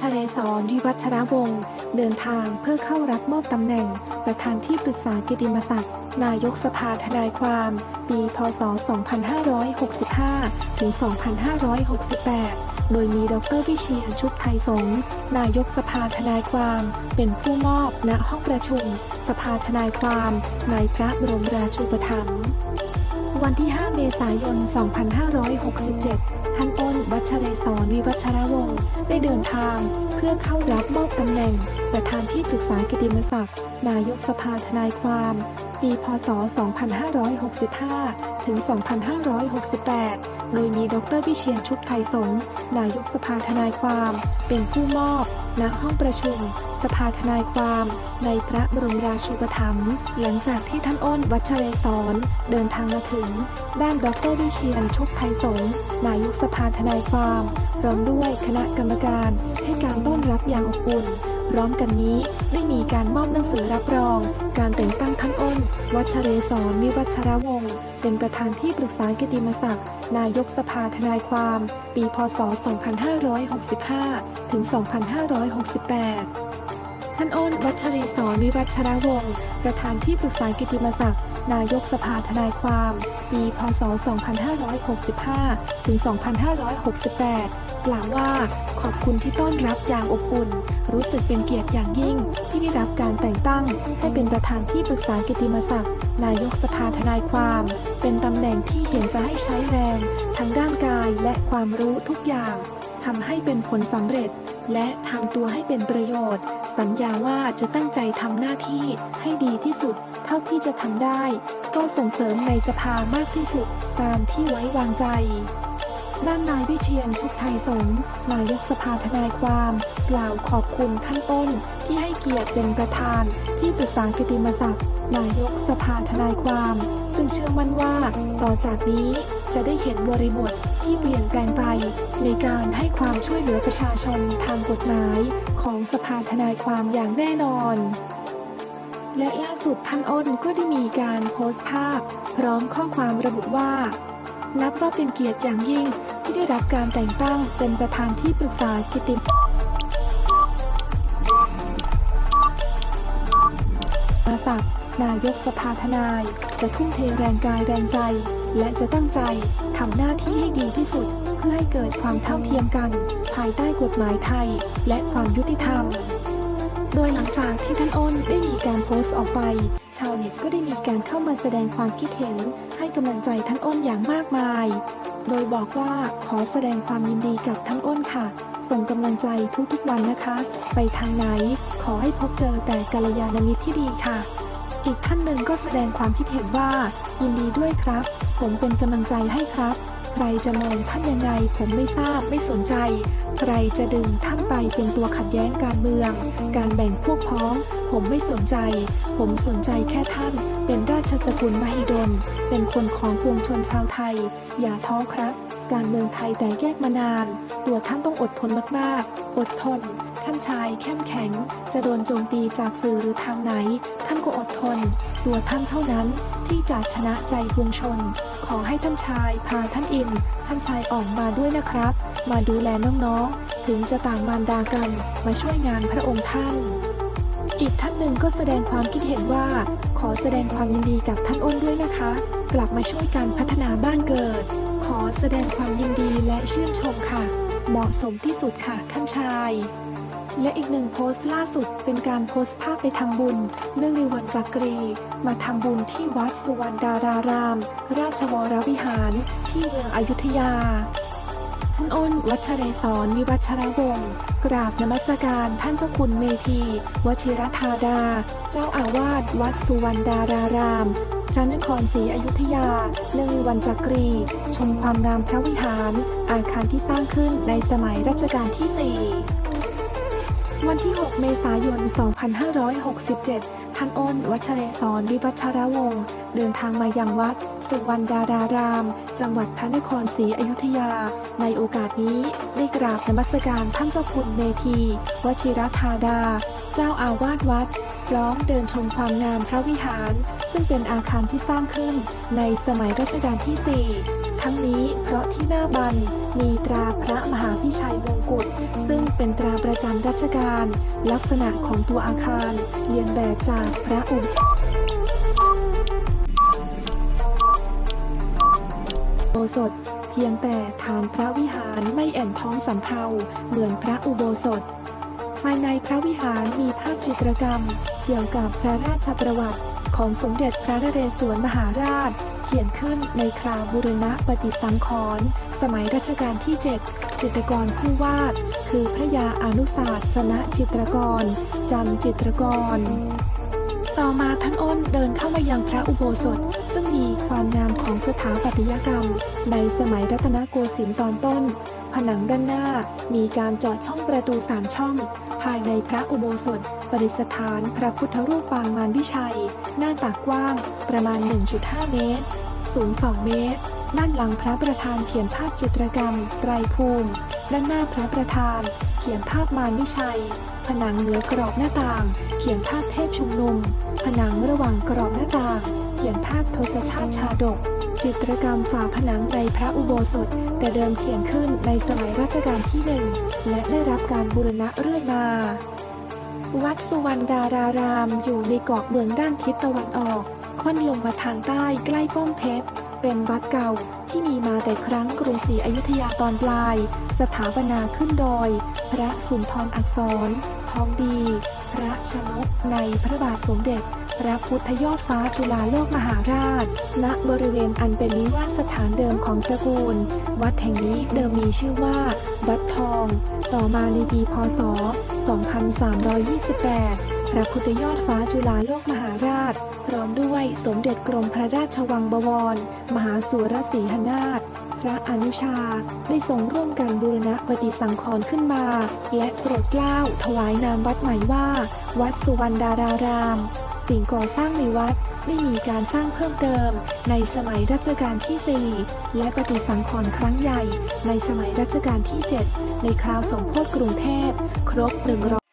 ชเรศรวิวัชรวงศ์เดินทางเพื่อเข้ารับมอบตำแหน่ง ประธานที่ปรึกษากิติมศักดิ์นายกสภาทนายความ ปี พศ 2565 ถึง 2568 โดยมีดรวิเชียรชุบไทยสงฆ์นายกสภาทนายความ เป็นผู้มอบณห้องประชุม สภาทนายความ ในพระบรมราชูปถัมภ์ วันที่ 5 เมษายน 2567 ท่านอ้น วัชเรศรวิวัชรวงศ์ได้เดินทาง เพื่อเข้ารับมอบตำแหน่ง ประธานที่ปรึกษากิติมศักดิ์ นายกสภาทนายความ ปีพศ 2565 ถึง 2568 โดยมีดรวิเชียนชุบไทยสงนายกสภาทนายความ เป็นผู้มอบ ณห้องประชุม สภาทนายความ ในพระบรมราชูปถัมภ์หลังจากที่ท่านอ้นวัชเรศรเดินทางมาถึง ด้านดรวิเชียนชุกไทยสงนายกสภาทนายความ พร้อมด้วยคณะกรรมการให้การต้อนรับอย่างอบอุ่น พร้อมกันนี้ได้มีการมอบหนังสือรับรอง การแต่งตั้งท่านอ้น วัชเรศรวิวัชรวงศ์เป็นประธานที่ปรึกษากิติมศักดิ์นายกสภาทนายความ ปี พศ 2565 ถึง 2568 ท่านอ้น วัชรีศรวิวัชรวงศ์ประธานที่ปรึกษากิติมศักดิ์ นายกสภาทนายความ ปี พศ 2565 ถึง 2568 กล่าวว่า ขอบคุณที่ต้อนรับอย่างอบอุ่น รู้สึกเป็นเกียรติอย่างยิ่ง ที่ได้รับการแต่งตั้ง ให้เป็นประธานที่ปรึกษากิติมศักดิ์ นายกสภาทนายความ เป็นตำแหน่งที่เห็นจะให้ใช้แรงทั้งด้านกายและความรู้ทุกอย่างทำให้เป็นผลสำเร็จ และทำตัวให้เป็นประโยชน์ สัญญาว่าจะตั้งใจทำหน้าที่ให้ดีที่สุด เท่าที่จะทำได้ ก็ส่งเสริมในสภามากที่สุดตามที่ไว้วางใจ ด้านนายวิเชียนชุบไทยสงนายกสภาทนายความกล่าวขอบคุณท่านต้นที่ให้เกียรติเป็นประธาน ที่ปรึกษากิติมศักดิ์นายกสภาทนายความ ซึ่งเชื่อมั่นว่าต่อจากนี้ จะได้เห็นบริบทที่เปลี่ยนแปลงไป ในการให้ความช่วยเหลือประชาชนทางกฎหมายของสภาทนายความอย่างแน่นอน และล่าสุดท่านอ้นก็ได้มีการโพสต์ภาพ พร้อมข้อความระบุว่า นับว่าเป็นเกียรติอย่างยิ่งที่ได้รับการแต่งตั้งเป็นประธานที่ปรึกษากิติมศักนายกสภาทนาย จะทุ่มเทแรงกายแรงใจ และจะตั้งใจทำหน้าที่ให้ดีที่สุด เพื่อให้เกิดความเท่าเทียมกัน ภายใต้กฎหมายไทย และความยุติธรรม โดยหลังจากที่ท่านอ้นได้มีการโพสต์ออกไป ชาวเน็ตก็ได้มีการเข้ามาแสดงความคิดเห็น ให้กำลังใจท่านอ้นอย่างมากมาย โดยบอกว่าขอแสดงความยินดีกับท่านอ้นค่ะส่งกำลังใจทุกๆวันนะคะ ไปทางไหน ขอให้พบเจอแต่กัลยาณมิตรที่ดีค่ะ อีกท่านหนึ่งก็แสดงความคิดเห็นว่า ยินดีด้วยครับ ผมเป็นกำลังใจให้ครับ ใครจะมองท่านยังไงผมไม่ทราบไม่สนใจ ใครจะดึงท่านไปเป็นตัวขัดแย้งการเมือง การแบ่งพวกพ้อง ผมไม่สนใจ ผมสนใจแค่ท่าน เป็นราชสกุลมหิดล เป็นคนของปวงชนชาวไทย อย่าท้อครับ การเมืองไทยแต่แยกมานาน ตัวท่านต้องอดทนมากๆ อดทน ท่านชายเข้มแข็ง จะโดนโจมตีจากสื่อหรือทางไหน ท่านก็อดทน ตัวท่านเท่านั้นที่จะชนะใจปวงชน ขอให้ท่านชายพาท่านอิน ท่านชายออกมาด้วยนะครับ มาดูแลน้องๆ ถึงจะต่างมารดากัน มาช่วยงานพระองค์ท่าน อีกท่านหนึ่งก็แสดงความคิดเห็นว่า ขอแสดงความยินดีกับท่านอ้นด้วยนะคะ กลับมาช่วยการพัฒนาบ้านเกิด ขอแสดงความยินดีและชื่นชมค่ะ เหมาะสมที่สุดค่ะท่านชาย และอีกหนึ่งโพสต์ล่าสุดเป็นการโพสต์ภาพไปทำบุญ เนื่องในวันจักรี มาทำบุญที่วัดสุวรรณดาราราม ราชวรวิหาร ที่เมืองอยุธยาท่านอ้นวัชเรศรวิวัชรวงศ์กราบนมัสการท่านเจ้าคุณเมธีวชิรธาดา เจ้าอาวาสวัดสุวรรณดาราราม ระนครศรีอยุธยาเนื่องในวันจักรี ชมความงามพระวิหาร อาคารที่สร้างขึ้นในสมัยรัชกาลที่ 4 วันที่ 6 เมษายน 2567 ท่านอ้น วัชเรศรวิวัชรวงศ์เดินทางมายังวัด สุวรรณดาราราม จังหวัดพระนครศรีอยุธยา ในโอกาสนี้ได้กราบนมัสการท่านเจ้าคุณเมธีวชิรธาดา เจ้าอาวาสวัดพร้อมเดินชมความงามพระวิหาร ซึ่งเป็นอาคารที่สร้างขึ้นในสมัยรัชกาลที่ 4 ทั้งนี้เพราะที่หน้าบันมีตราพระมหาพิชัยวงกุฎซึ่งเป็นตราประจำรัชกาลลักษณะของตัวอาคารเรียนแบบจากพระอุโบสถเพียงแต่ฐานพระวิหารไม่แอ่นท้องสำเภาเหมือนพระอุโบสถ ภายในพระวิหารมีภาพจิตรกรรม เกี่ยวกับพระราชประวัติของสมเด็จพระนเรศวรมหาราช เขียนขึ้นในคราวบุรณะปฏิสังขรณ์สมัยรัชกาลที่ 7 จิตรกรผู้วาด คือพระยาอนุศาสสนจิตรกร จันจิตรกร ต่อมาท่านอ้นเดินเข้ามายังพระอุโบสถ ซึ่งมีความงามของสถาปัตยกรรม ในสมัยรัตนโกสินทร์ตอนต้น ผนังด้านหน้ามีการเจาะช่องประตูสามช่อง ภายในพระอุโบสถประดิษฐานพระพุทธรูปปางมารวิชัย หน้าตักกว้าง ประมาณ 1.5 เมตร สูง 2 เมตร ด้านหลังพระประธานเขียนภาพจิตรกรรม ไตรภูมิ ด้านหน้าพระประธาน เขียนภาพมารวิชัย ผนังเหนือกรอบหน้าต่าง เขียนภาพเทพชุมนุม ผนังระหว่างกรอบหน้าต่าง เขียนภาพทศชาติชาดก จิตรกรรมฝาผนังในพระอุโบสถ แต่เดิมเขียนขึ้นในสมัยรัชกาลที่หนึ่งและได้รับการบูรณะเรื่อยมา วัดสุวรรณดารารามอยู่ในเกาะเมืองด้านทิศตะวันออก ค่อนลงมาทางใต้ใกล้ป้อมเพชร เป็นวัดเก่าที่มีมาแต่ครั้งกรุงศรีอยุธยาตอนปลาย สถาปนาขึ้นโดย พระสุนทรอักษร ทองดี พระชนกในพระบาทสมเด็จ พระพุทธยอดฟ้าจุฬาโลกมหาราช ณ บริเวณอันเป็นนิวาสสถานเดิมของตระกูล วัดแห่งนี้เดิมมีชื่อว่า วัดทอง ต่อมาในปีพศ 2328 พระพุทธยอดฟ้าจุฬาโลกมหาราช พร้อมด้วยสมเด็จกรมพระราชวังบวร มหาสุรสีหนาถ พระอนุชาได้ทรงร่วมกันบูรณะปฏิสังขรณ์ขึ้นมา และโปรดเกล้าถวายนามวัดใหม่ว่า วัดสุวรรณดาราราม สิ่งก่อสร้างในวัดได้มีการสร้างเพิ่มเติม ในสมัยรัชกาลที่ 4 และปฏิสังขรณ์ครั้งใหญ่ ในสมัยรัชกาลที่ 7 ในคราวสมโพธิกรุงเทพ ครบ100